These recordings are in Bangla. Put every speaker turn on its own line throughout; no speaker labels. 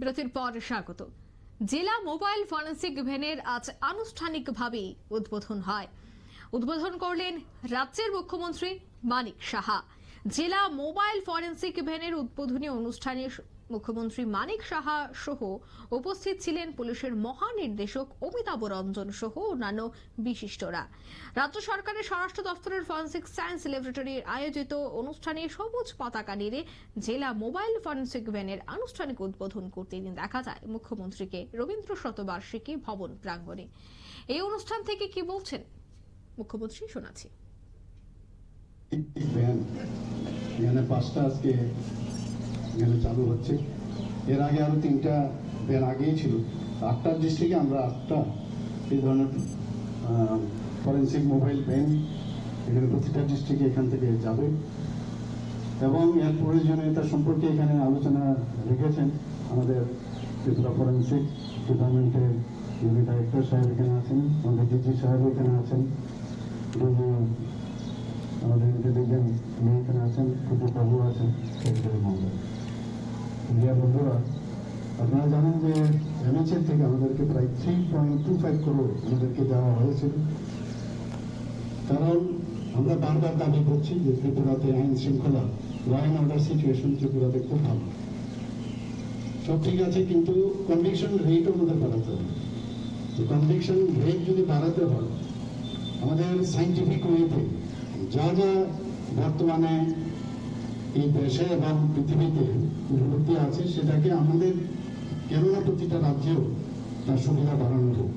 বিরতির পর স্বাগত। জেলা মোবাইল ফরেন্সিক ভ্যানের আজ আনুষ্ঠানিকভাবে উদ্বোধন হয়। উদ্বোধন করলেন রাজ্যের মুখ্যমন্ত্রী মানিক সাহা। জেলা মোবাইল ফরেন্সিক ভ্যানের উদ্বোধনী অনুষ্ঠানে মুখ্যমন্ত্রী মানিক সাহা সহ উপস্থিত ছিলেন পুলিশের মহানির্দেশক অমিতাভ রঞ্জন সহ অন্যান্য বিশিষ্টরা। রাজ্য সরকারের স্বরাষ্ট্র দপ্তরের ফরেন্সিক সায়েন্স ল্যাবরেটরির আয়োজিত অনুষ্ঠানে সবুজ পতাকা নেড়ে জেলা মোবাইল ফরেন্সিক ভ্যানের আনুষ্ঠানিক উদ্বোধন করতে দেখা যায় মুখ্যমন্ত্রীকে রবীন্দ্র শতবার্ষিকী ভবন প্রাঙ্গণে। এই অনুষ্ঠান থেকে কি বলছেন? মুখ্যমন্ত্রী শোনাচ্ছি।
এখানে চালু হচ্ছে। এর আগে আরও তিনটা ভ্যান আগেই ছিল। আটটা ডিস্ট্রিক্টে আমরা আটটা এই ধরনের ফরেন্সিক মোবাইল ভ্যান এখানে প্রতিটা ডিস্ট্রিক্টে এখান থেকে যাবে। এবং এর প্রয়োজনীয়তা সম্পর্কে এখানে আলোচনা রেখেছেন আমাদের ত্রিপুরা ফরেন্সিক ডিপার্টমেন্টের যিনি ডাইরেক্টর সাহেব এখানে আছেন আমাদের ডিজি সাহেব এখানে আছেন ডিজি আমাদের উনি এখানে আছেন কুটু বাবু আছেন সেক্রেটারি মহোদয়। মিডিয়া বন্ধুরা, আপনারা জানেন যে এমএচএর থেকে আমাদেরকে প্রায় three point two five crore আমাদেরকে দেওয়া হয়েছিল। কারণ আমরা বারবার দাবি করছি যে ত্রিপুরাতে আইন শৃঙ্খলা ল অ্যান্ড অর্ডার সিচুয়েশন ত্রিপুরাতে খুব ভালো। সব ঠিক আছে, কিন্তু কনভিকশন রেটও আমাদের বাড়াতে হবে। কনভিকশন রেট যদি বাড়াতে হয়, আমাদের সাইন্টিফিক ওয়েতে যা যা বর্তমানে এই দেশে এবং পৃথিবীতে উন্নতি আছে, সেটাকে আমাদের কেননা প্রতিটা রাজ্যেও তার সুবিধা বাড়ানো হোক।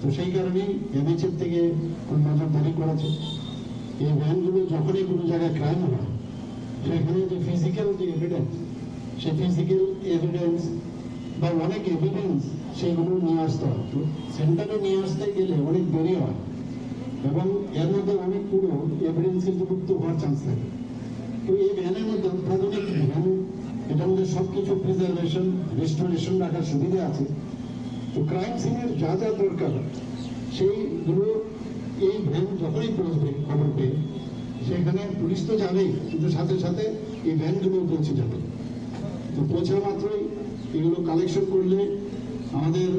তো সেই কারণেই এমএচএর থেকে নজরদারি করেছে, এই ভ্যানগুলো যখনই কোনো জায়গায় ক্রাইম হয়, সেখানে যে ফিজিক্যাল যে এভিডেন্স সেই ফিজিক্যাল এভিডেন্স বা অনেক এভিডেন্স সেগুলো নিয়ে আসতে হয়। তো সেন্টারে নিয়ে আসতে গেলে অনেক দেরি হয় এবং এর মধ্যে অনেক পুরো এভিডেন্স হওয়ার চান্স থাকে। তো সেখানে পুলিশ তো যাবেই, কিন্তু সাথে সাথে এই ভ্যানগুলো পৌঁছে যাবে। তো পৌঁছা মাত্রই এগুলো কালেকশন করলে আমাদের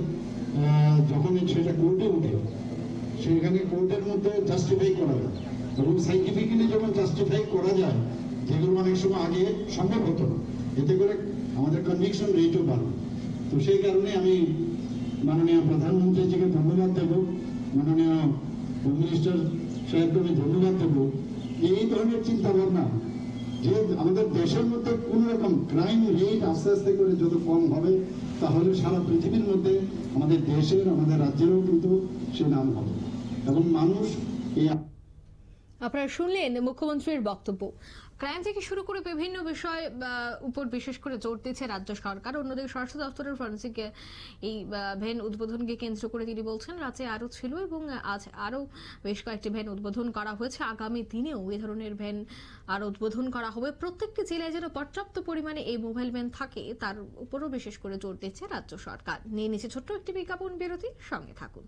যখন সেটা কোর্টে উঠে, সেখানে কোর্টের মধ্যে জাস্টিফাই করা যায়। এবং সাইন্টিফিক্যালি যখন জাস্টিফাই করা যায় যেগুলো অনেক সময় আগে সম্ভব হতো না। এতে করে আমাদের কনভিকশন রেটও বাড়বে তো সেই কারণে আমি মাননীয় প্রধানমন্ত্রীজিকে ধন্যবাদ দেব, মাননীয় হোম মিনিস্টার সাহেবকে আমি ধন্যবাদ দেব। এই ধরনের চিন্তা ভাবনা যে আমাদের দেশের মধ্যে কোন রকম ক্রাইম রেট আস্তে আস্তে করে যত কম হবে, তাহলে সারা পৃথিবীর মধ্যে আমাদের দেশের, আমাদের রাজ্যেরও কিন্তু সে নাম হবে। এবং মানুষ এই
আপনারা শুনলেন মুখ্যমন্ত্রীর বক্তব্য। ক্রাইম থেকে শুরু করে বিভিন্ন বিষয় উপর বিশেষ করে জোর দিচ্ছে রাজ্য সরকার। অন্যদিকে স্বরাষ্ট্র দপ্তরের ফরেন্সিক এই ভ্যান উদ্বোধনকে কেন্দ্র করে তিনি বলছেন, রাজ্যে আরও ছিল এবং আজ আরও বেশ কয়েকটি ভ্যান উদ্বোধন করা হয়েছে। আগামী দিনেও এ ধরনের ভ্যান আর উদ্বোধন করা হবে। প্রত্যেকটি জেলায় যেন পর্যাপ্ত পরিমাণে এই মোবাইল ভ্যান থাকে, তার উপরও বিশেষ করে জোর দিচ্ছে রাজ্য সরকার। নিয়ে নিচ্ছে ছোট্ট একটি বিজ্ঞাপন বিরতি, সঙ্গে থাকুন।